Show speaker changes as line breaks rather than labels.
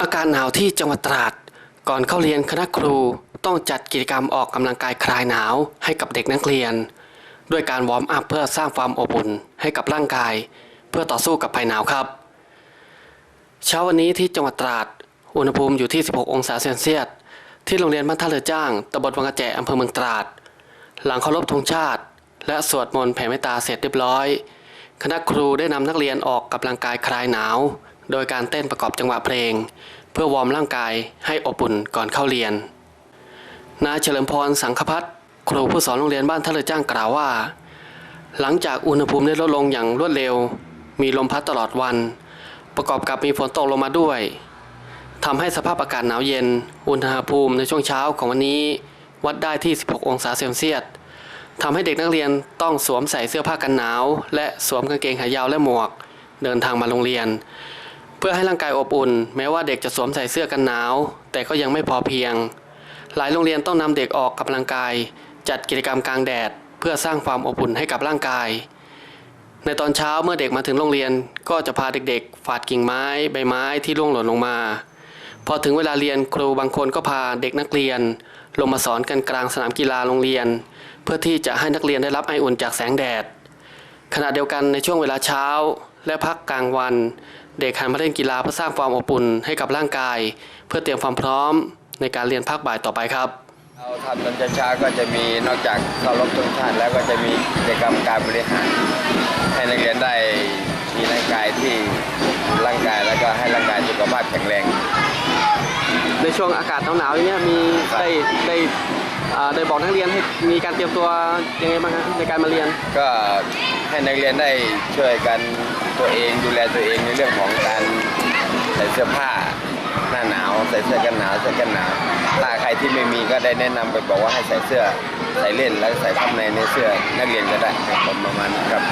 อาการหนาวที่จังหวัดตราด ก่อนเข้าเรียนคณะครูต้องจัดกิจกรรมออกกำลังกายคลายหนาวให้กับเด็กนักเรียน ด้วยการวอร์มอัพเพื่อสร้างความอบอุ่นให้กับร่างกาย เพื่อต่อสู้กับภัยหนาวครับ เช้าวันนี้ที่จังหวัดตราด อุณหภูมิอยู่ที่ 16 องศาเซนเซียสที่โรงเรียนบ้านท่าเรือจ้างตำบลวังกระแจอำเภอเมืองตราด หลังเคารพธงชาติ และสวดมนต์แผ่เมตตาเสร็จเรียบร้อย คณะครูได้นำนักเรียนออกกำลังกายคลายหนาว โดยการเต้นประกอบจังหวะเพลง เพื่อวอร์มร่างกายให้อบอุ่นก่อนเข้าเรียน นายเฉลิมพรสังคพัฒน์ครูผู้สอนโรงเรียนบ้านท่าเรือจ้างกล่าวว่า หลังจากอุณหภูมิได้ลดลงอย่างรวดเร็ว มีลมพัดตลอดวัน ประกอบกับมีฝนตกลงมาด้วยทำให้สภาพอากาศหนาวเย็น อุณหภูมิในช่วงเช้าของวันนี้ วัดได้ที่ 16 องศาเซลเซียส ทำให้เด็กนักเรียนต้องสวมใส่เสื้อผ้ากันหนาว และสวมกางเกงขายาวและหมวก เดินทางมาโรงเรียน เพื่อให้ร่างกายอบอุ่น แม้ว่าเด็กจะสวมใส่เสื้อกันหนาว แต่ก็ยังไม่พอเพียง หลายโรงเรียนต้องนำเด็กออกกำลังกาย จัดกิจกรรมกลางแดด เพื่อสร้างความอบอุ่นให้กับร่างกาย ในตอนเช้าเมื่อเด็กมาถึงโรงเรียนก็จะพาเด็กๆ ฝาดกิ่งไม้ ใบไม้ที่ร่วงหล่นลงมา พอถึงเวลาเรียนครูบางคนก็พาเด็กนักเรียน ลงมาสอนกันกลางสนามกีฬาโรงเรียน เพื่อที่จะให้นักเรียนได้รับไออุ่นจากแสงแดด ขณะเดียวกันในช่วงเวลาเช้า และพักกลางวัน เด็กหันมาเล่นกีฬาเพื่อสร้างความอบอุ่นให้กับร่างกาย เพื่อเตรียมความพร้อมในการเรียนภาคบ่ายต่อไปครับ
เราทำตอนเช้าๆก็จะมีนอกจากเคารพธงชาติแล้วก็จะมีกิจกรรมการบริหารให้นักเรียนได้มีร่างกายที่ร่างกายแล้วก็ให้ร่างกายสุขภาพแข็งแรง
ในช่วงอากาศหนาวๆอย่างเนี้ยมีได้ได้อ่าได้บอกนักเรียนให้มีการเตรียมตัวยังไงบ้างในการมาเรียน
ก็ให้นักเรียนได้ช่วยกันตัวเองดูแลตัวเองในเรื่องของการใส่เสื้อผ้าหน้าหนาวใส่เสื้อกันหนาวเสื้อกันหนาวถ้าใครที่ไม่มีก็ได้แนะนำไปบอกว่าให้ใส่เสื้อใส่เล่นแล้วใส่ข้างในในเสื้อนักเรียนก็ได้ครับผมประมาณนั้นครับ